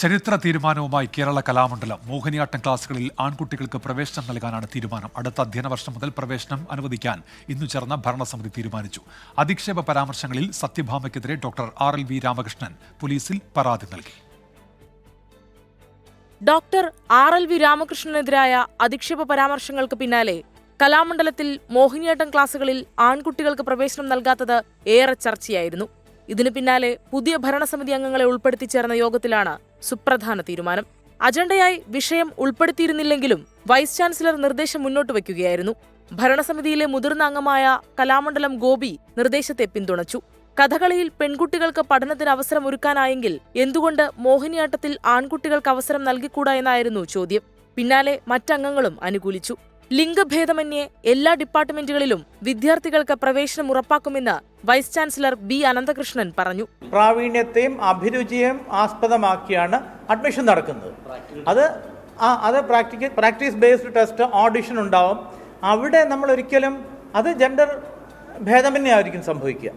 ചരിത്ര തീരുമാനവുമായി കേരള കലാമണ്ഡലം മോഹിനിയാട്ടം ക്ലാസുകളിൽ ആൺകുട്ടികൾക്ക് പ്രവേശനം നൽകാനാണ് തീരുമാനം. അടുത്ത അധ്യയന വർഷം മുതൽ പ്രവേശനം അനുവദിക്കാൻ ഇന്നു ചേർന്ന ഭരണസമിതി തീരുമാനിച്ചു. അധിക്ഷേപ പരാമർശങ്ങളിൽ സത്യഭാമയ്ക്കെതിരെ doctor R L V Ramakrishnan പോലീസിൽ പരാതി നൽകി. ഡോക്ടർ ആർ എൽ വി രാമകൃഷ്ണനെതിരായ അധിക്ഷേപ പരാമർശങ്ങൾക്ക് പിന്നാലെ കലാമണ്ഡലത്തിൽ മോഹിനിയാട്ടം ക്ലാസുകളിൽ ആൺകുട്ടികൾക്ക് പ്രവേശനം നൽകാത്തത് ഏറെ ചർച്ചയായിരുന്നു. ഇതിനു പിന്നാലെ പുതിയ ഭരണസമിതി അംഗങ്ങളെ ഉൾപ്പെടുത്തി ചേർന്ന യോഗത്തിലാണ് സുപ്രധാന തീരുമാനം. അജണ്ടയായി വിഷയം ഉൾപ്പെടുത്തിയിരുന്നില്ലെങ്കിലും വൈസ് ചാൻസലർ നിർദ്ദേശം മുന്നോട്ട് വയ്ക്കുകയായിരുന്നു. ഭരണസമിതിയിലെ മുതിർന്ന അംഗമായ കലാമണ്ഡലം ഗോപി നിർദ്ദേശത്തെ പിന്തുണച്ചു. കഥകളിയിൽ പെൺകുട്ടികൾക്ക് പഠനത്തിന് അവസരം ഒരുക്കാനായെങ്കിൽ എന്തുകൊണ്ട് മോഹിനിയാട്ടത്തിൽ ആൺകുട്ടികൾക്ക് അവസരം നൽകിക്കൂടാ എന്നായിരുന്നു ചോദ്യം. പിന്നാലെ മറ്റംഗങ്ങളും അനുകൂലിച്ചു. ലിംഗഭേദമന്യേ എല്ലാ ഡിപ്പാർട്ട്മെന്റുകളിലും വിദ്യാർത്ഥികൾക്ക് പ്രവേശനം ഉറപ്പാക്കുമെന്ന് വൈസ് ചാൻസലർ ബി അനന്തകൃഷ്ണൻ പറഞ്ഞു. പ്രാവീണ്യത്തെയും അഭിരുചിയെയും ആസ്പദമാക്കിയാണ് അഡ്മിഷൻ നടക്കുന്നത്. അത് ആ അത് practical practice based test audition ഉണ്ടാവും. അവിടെ നമ്മൾ ഒരിക്കലും അത് ജെൻഡർ ഭേദമന്യേ ആയിരിക്കും സംഭവിക്കുക.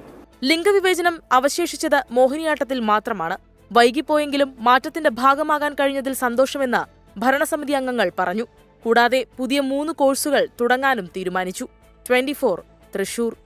ലിംഗവിവേചനം അവശേഷിച്ചത് മോഹിനിയാട്ടത്തിൽ മാത്രമാണ്. വൈകിപ്പോയെങ്കിലും മാറ്റത്തിന്റെ ഭാഗമാകാൻ കഴിഞ്ഞതിൽ സന്തോഷമെന്ന് ഭരണസമിതി അംഗങ്ങൾ പറഞ്ഞു. കൂടാതെ പുതിയ മൂന്ന് കോഴ്സുകൾ തുടങ്ങാനും തീരുമാനിച്ചു. ട്വന്റി തൃശൂർ.